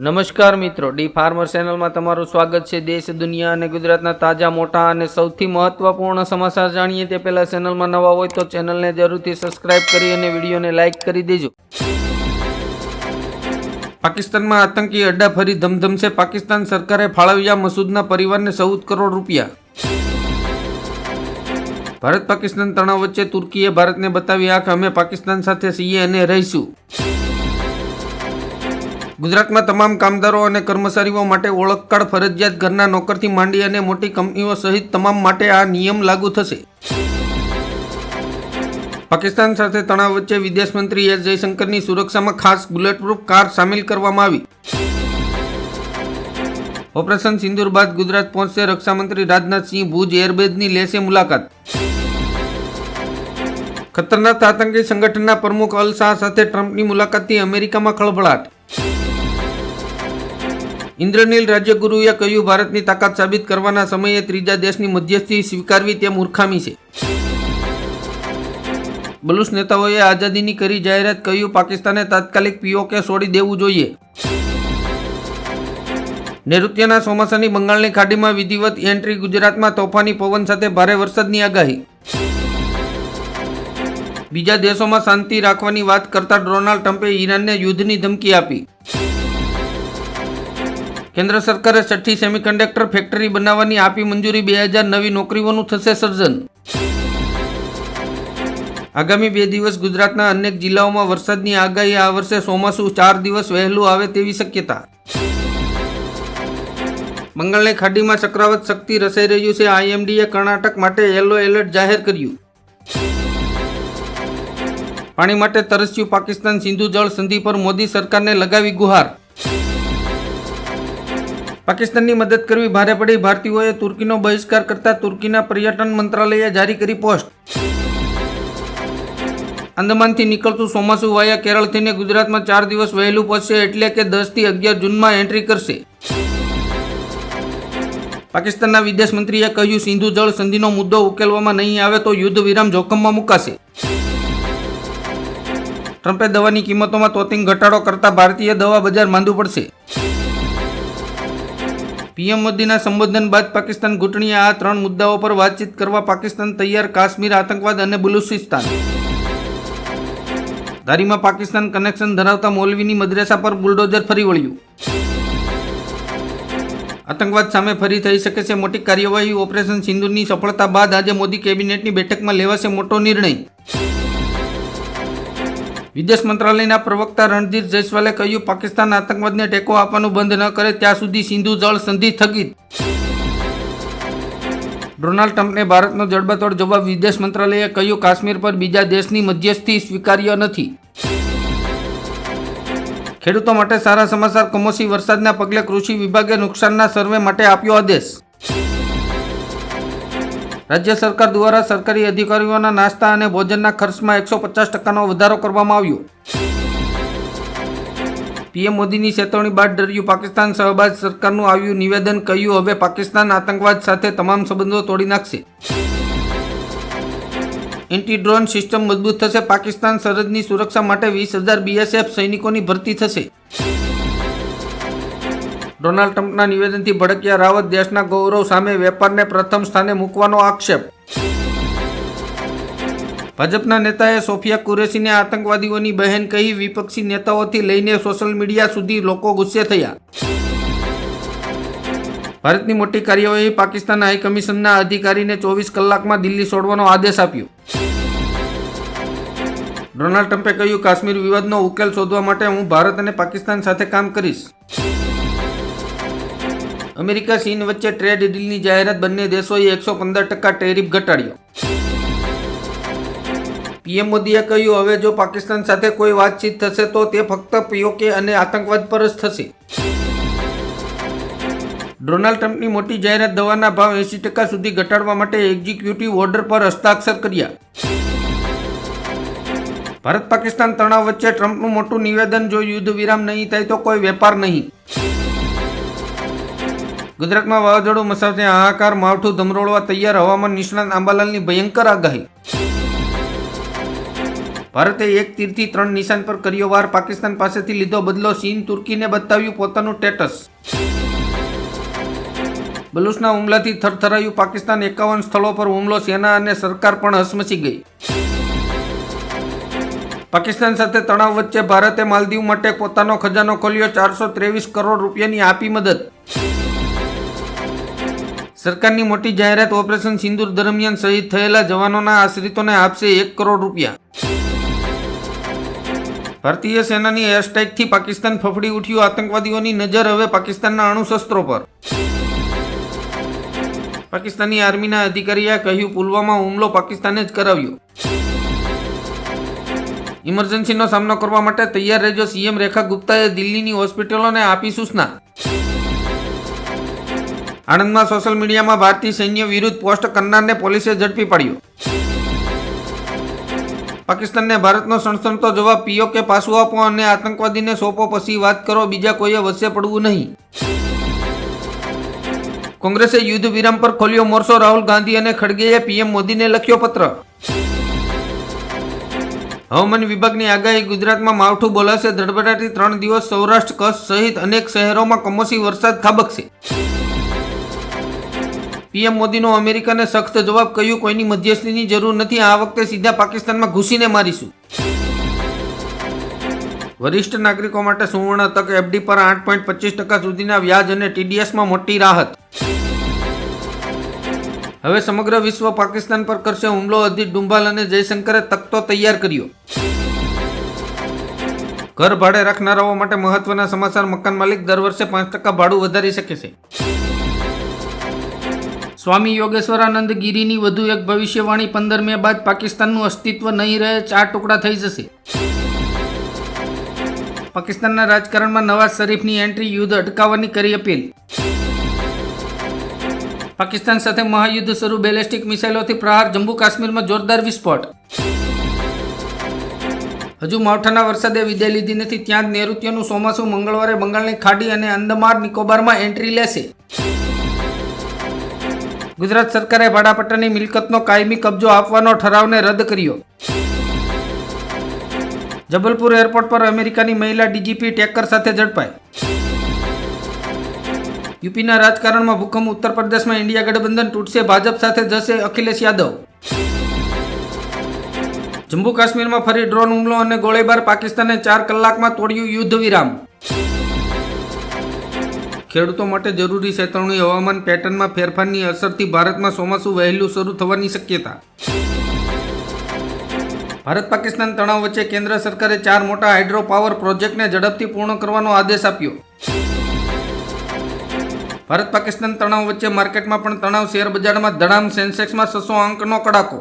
નમસ્કાર મિત્રો, D farmer ચેનલમાં તમારું સ્વાગત છે. દેશ, દુનિયા અને ગુજરાતના તાજા, મોટા અને સૌથી મહત્વપૂર્ણ સમાચાર જાણીએ તે પહેલા ચેનલમાં નવા હોય તો ચેનલને જરૂરથી સબસ્ક્રાઇબ કરી અને વિડીયોને લાઇક કરી દેજો. પાકિસ્તાનમાં આતંકી અડ્ડા ફરી ધમધમશે પાકિસ્તાન સરકારે ફાળવ્યા મસૂદના પરિવારને ચૌદ કરોડ રૂપિયા. ભારત પાકિસ્તાન તણાવ વચ્ચે તુર્કીએ ભારતને બતાવી આંખ. અમે પાકિસ્તાન સાથે છીએ અને રહીશું. ગુજરાતમાં તમામ કામદારો અને કર્મચારીઓ માટે ઓળખ કાર્ડ, ફરજિયાત ઘરના નોકરથી માંડી અને મોટી કંપનીઓ સહિત તમામ માટે આ નિયમ લાગુ થશે. પાકિસ્તાન સાથે તણાવ વચ્ચે વિદેશ મંત્રી એસ જયશંકરની સુરક્ષામાં ખાસ બુલેટપ્રૂફ કાર સામેલ કરવામાં આવી. ઓપરેશન સિંદુર બાદ ગુજરાત પહોંચશે રક્ષામંત્રી રાજનાથસિંહ ભુજ એરબેઝની લેશે મુલાકાત. ખતરનાક આતંકી સંગઠનના પ્રમુખ અલ શાહ સાથે ટ્રમ્પની મુલાકાતથી અમેરિકામાં ખળભળાટ. ઇન્દ્રનીલ રાજ્યગુરુએ કહ્યું, ભારતની તાકાત સાબિત કરવાના સમયે ત્રીજા દેશની મધ્યસ્થી સ્વીકારવી તે મૂર્ખામી છે. બલુસ નેતાઓએ આઝાદીની કરી જાહેરાત કહ્યું, પાકિસ્તાને તાત્કાલિક પીઓકે છોડી દેવું જોઈએ. નૈઋત્યના ચોમાસાની બંગાળની ખાડીમાં વિધિવત એન્ટ્રી ગુજરાતમાં તોફાની પવન સાથે ભારે વરસાદની આગાહી. બીજા દેશોમાં શાંતિ રાખવાની વાત કરતા ડોનાલ્ડ ટ્રમ્પે ઈરાનને યુદ્ધની ધમકી આપી. કેન્દ્ર સરકારે છઠ્ઠી સેમિકન્ડક્ટર ફેક્ટરી બનાવવાની આપી મંજૂરી બે હજાર નવી નોકરીઓનું થશે સર્જન. આગામી બે દિવસ ગુજરાતના અનેક જિલ્લાઓમાં વરસાદની આગાહી, આ વર્ષે ચોમાસું ચાર દિવસ વહેલું આવે તેવી શક્યતા. બંગાળની ખાડીમાં ચક્રવાત શક્તિ રસાઈ રહ્યું છે. આઈએમડીએ કર્ણાટક માટે યલો એલર્ટ જાહેર કર્યું. પાણી માટે તરસ્યું પાકિસ્તાન સિંધુ જળ સંધિ પર મોદી સરકારને લગાવી ગુહાર. પાકિસ્તાનની મદદ કરવી ભારે પડી. ભારતીયોએ તુર્કીનો બહિષ્કાર કરતા તુર્કીના પર્યટન મંત્રાલયે જારી કરી પોસ્ટ. આંદમાનથી નીકળતું ચોમાસું વાયા કેરળ થઈને ગુજરાતમાં ચાર દિવસ વહેલું પહોંચશે એટલે કે દસથી અગિયાર જૂનમાં એન્ટ્રી કરશે. પાકિસ્તાનના વિદેશ મંત્રીએ કહ્યું, સિંધુ જળ સંધિનો મુદ્દો ઉકેલવામાં નહીં આવે તો યુદ્ધ વિરામ જોખમમાં મુકાશે. ટ્રમ્પે દવાની કિંમતોમાં તોતિંગ ઘટાડો કરતા ભારતીય દવા બજાર માંદું પડશે. પીએમ મોદીના સંબોધન બાદ પાકિસ્તાન ઘૂંટણીએ આ ત્રણ મુદ્દાઓ પર વાતચીત કરવા પાકિસ્તાન તૈયાર કાશ્મીર આતંકવાદ અને બલુચિસ્તાન. ધારીમાં પાકિસ્તાન કનેક્શન ધરાવતા મૌલવીની મદ્રેસા પર બુલડોઝર ફરી વળ્યું. આતંકવાદ સામે ફરી થઈ શકે છે મોટી કાર્યવાહી ઓપરેશન સિંધુની સફળતા બાદ આજે મોદી કેબિનેટની બેઠકમાં લેવાશે મોટો નિર્ણય. વિદેશ મંત્રાલયના પ્રવક્તા રણજીત જયસ્વાલે કહ્યું, પાકિસ્તાન આતંકવાદને ટેકો આપવાનું બંધ ન કરે, ત્યાં સુધી સિંધુ જળ સંધિ સ્થગિત ડોનાલ્ડ ટ્રમ્પને ભારતનો જડબાતોડ જવાબ વિદેશ મંત્રાલયે કહ્યું, કાશ્મીર પર બીજા દેશની મધ્યસ્થી સ્વીકાર્ય નથી. ખેડૂતો માટે સારા સમાચાર કમોસી વરસાદના પગલે કૃષિ વિભાગે નુકસાનના સર્વે માટે આપ્યો આદેશ. રાજ્ય સરકાર દ્વારા સરકારી અધિકારીઓના નાસ્તા અને ભોજનના ખર્ચમાં એકસો પચાસ ટકાનો વધારો કરવામાં આવ્યો. પીએમ મોદીની ચેતવણી બાદ ડર્યું પાકિસ્તાન. સહબાજ સરકારનું આવ્યું નિવેદન કહ્યું, હવે પાકિસ્તાન આતંકવાદ સાથે તમામ સંબંધો તોડી નાખશે. એન્ટી ડ્રોન સિસ્ટમ મજબૂત થશે. પાકિસ્તાન સરહદની સુરક્ષા માટે વીસ હજાર બીએસએફ સૈનિકોની ભરતી થશે. ડોનાલ્ડ ટ્રમ્પના નિવેદનથી ભડક્યા રાવત દેશના ગૌરવ સામે વેપારને પ્રથમ સ્થાને મૂકવાનો આક્ષેપ. ભાજપના નેતાએ સોફિયા કુરેશીને આતંકવાદીઓની બહેન કહી વિપક્ષી નેતાઓથી લઈને સોશિયલ મીડિયા સુધી લોકો ગુસ્સે થયા. ભારતની મોટી કાર્યવાહી પાકિસ્તાન હાઈ કમિશનના અધિકારીને ચોવીસ કલાકમાં દિલ્હી છોડવાનો આદેશ આપ્યો. ડોનાલ્ડ ટ્રમ્પે કહ્યું, કાશ્મીર વિવાદનો ઉકેલ શોધવા માટે હું ભારત અને પાકિસ્તાન સાથે કામ કરીશ. અમેરિકા ચીન વચ્ચે ટ્રેડ ડીલની જાહેરાત બંને દેશોએ એકસો પંદર ટકા ટેરિફ ઘટાડ્યો. પીએમ મોદીએ કહ્યું, હવે જો પાકિસ્તાન સાથે કોઈ વાતચીત થશે તો તે ફક્ત પીઓકે અને આતંકવાદ પર જ થશે. ડોનાલ્ડ ટ્રમ્પની મોટી જાહેરાત દવાના ભાવ એંસી ટકા સુધી ઘટાડવા માટે એક્ઝિક્યુટિવ ઓર્ડર પર હસ્તાક્ષર કર્યા. ભારત પાકિસ્તાન તણાવ વચ્ચે ટ્રમ્પનું મોટું નિવેદન, જો યુદ્ધ વિરામ નહીં થાય તો કોઈ વેપાર નહીં. ગુજરાતમાં વાવાઝોડું મસાવતે હાહાકાર, માવઠું ધમરોળવા તૈયાર હવામાન નિષ્ણાત આંબાલાલની ભયંકર આગાહી. ભારતે એક તીરથી ત્રણ નિશાન પર કર્યો વાર. પાકિસ્તાન પાસેથી લીધો બદલો. ચીન તુર્કીને બતાવ્યું પોતાનું સ્ટેટસ. બલુસના હુમલાથી થરથરાયું પાકિસ્તાન એકાવન સ્થળો પર હુમલો. સેના અને સરકાર પણ હસમસી ગઈ. પાકિસ્તાન સાથે તણાવ વચ્ચે ભારતે માલદીવ માટે પોતાનો ખજાનો ખોલ્યો. ચારસો ત્રેવીસ કરોડ રૂપિયાની આપી મદદ. સરકારની મોટી જાહેરાત ઓપરેશન સિંદૂર દરમિયાન શહીદ થયેલા જવાનોના આશ્રિતોને આપશે એક કરોડ રૂપિયા. ભારતીય સેનાની એરસ્ટ્રાઇકથી પાકિસ્તાન ફફડી ઉઠ્યું, આતંકવાદીઓની નજર હવે પાકિસ્તાનના અણુશસ્ત્રો પર. પાકિસ્તાની આર્મીના અધિકારીએ કહ્યું, પુલવામા હુમલો પાકિસ્તાને જ કરાવ્યો. ઇમરજન્સીનો સામનો કરવા માટે તૈયાર રહેજો, સીએમ રેખા ગુપ્તાએ દિલ્હીની હોસ્પિટલોને આપી સૂચના. આણંદમાં સોશિયલ મીડિયામાં ભારતીય સૈન્ય વિરુદ્ધ પોસ્ટ કરનારને પોલીસે ઝડપી પાડ્યો. પાકિસ્તાનને ભારતનો સણસણતો જવાબ પીઓકે પાછું આપો અને આતંકવાદીને સોંપો પછી વાત કરો, બીજા કોઈએ વચ્ચે પડવું નહીં. કોંગ્રેસે યુદ્ધ વિરામ પર ખોલ્યો મોરચો, રાહુલ ગાંધી અને ખડગેએ પીએમ મોદીને લખ્યો પત્ર. હવામાન વિભાગની આગાહી, ગુજરાતમાં માવઠું બોલાશે, ધડબડાટી ત્રણ દિવસ સૌરાષ્ટ્ર, કચ્છ સહિત અનેક શહેરોમાં કમોસી વરસાદ ખાબકશે. પીએમ મોદીનો અમેરિકાને સખ્ત જવાબ કહ્યું કોઈની મધ્યસ્થીની જરૂર નથી, આ વખતે સીધા પાકિસ્તાનમાં ઘૂસીને મારીશું. વરિષ્ઠ નાગરિકો માટે સુવર્ણ તક એફડી પર આઠ પોઈન્ટ પચીસ ટકા સુધીના વ્યાજ અને ટીડીએસમાં મોટી રાહત. હવે સમગ્ર વિશ્વ પાકિસ્તાન પર કરશે હુમલો અધિત ડુંભાલ અને જયશંકરે તકતો તૈયાર કર્યો. ઘર ભાડે રાખનારાઓ માટે મહત્વના સમાચાર, મકાન માલિક દર વર્ષે પાંચ ટકા ભાડું વધારી શકે છે. સ્વામી યોગેશ્વરાનંદ ગિરીની વધુ એક ભવિષ્યવાણી પંદર મે બાદ પાકિસ્તાનનું અસ્તિત્વ નહીં રહે ચાર ટુકડા થઈ જશે. પાકિસ્તાનના રાજકારણમાં નવાઝ શરીફની એન્ટ્રી યુદ્ધ અટકાવવાની કરી અપીલ. પાકિસ્તાન સાથે મહાયુદ્ધ શરૂ, બેલેસ્ટિક મિસાઇલોથી પ્રહાર, જમ્મુ કાશ્મીરમાં જોરદાર વિસ્ફોટ. હજુ માવઠાના વરસાદે વિદાય લીધી નથી, ત્યાં જ નૈઋત્યનું ચોમાસું મંગળવારે બંગાળની ખાડી અને અંદમાર નિકોબારમાં એન્ટ્રી લેશે. ગુજરાત સરકારે ભાડાપટ્ટાની મિલકતનો કાયમી કબજો આપવાનો ઠરાવને રદ કર્યો. જબલપુર એરપોર્ટ પર અમેરિકાની મહિલા ડીજીપી ટેકર સાથે ઝડપાઈ. યુપીના રાજકારણમાં ભૂકંપ ઉત્તર પ્રદેશમાં ઇન્ડિયા ગઠબંધન તૂટશે, ભાજપ સાથે જશે અખિલેશ યાદવ. જમ્મુ કાશ્મીરમાં ફરી ડ્રોન હુમલો અને ગોળીબાર, પાકિસ્તાને ચાર કલાકમાં તોડ્યું યુદ્ધ વિરામ ખેડૂતો માટે જરૂરી ચેતવણી હવામાન પેટર્નમાં ફેરફારની અસરથી ભારતમાં ચોમાસું વહેલું શરૂ થવાની શક્યતા. ભારત પાકિસ્તાન તણાવ વચ્ચે કેન્દ્ર સરકારે ચાર મોટા હાઇડ્રો પાવર પ્રોજેક્ટને ઝડપથી પૂર્ણ કરવાનો આદેશ આપ્યો. ભારત પાકિસ્તાન તણાવ વચ્ચે માર્કેટમાં પણ તણાવ શેર બજારમાં ધડામ સેન્સેક્સમાં છસો અંકનો કડાકો.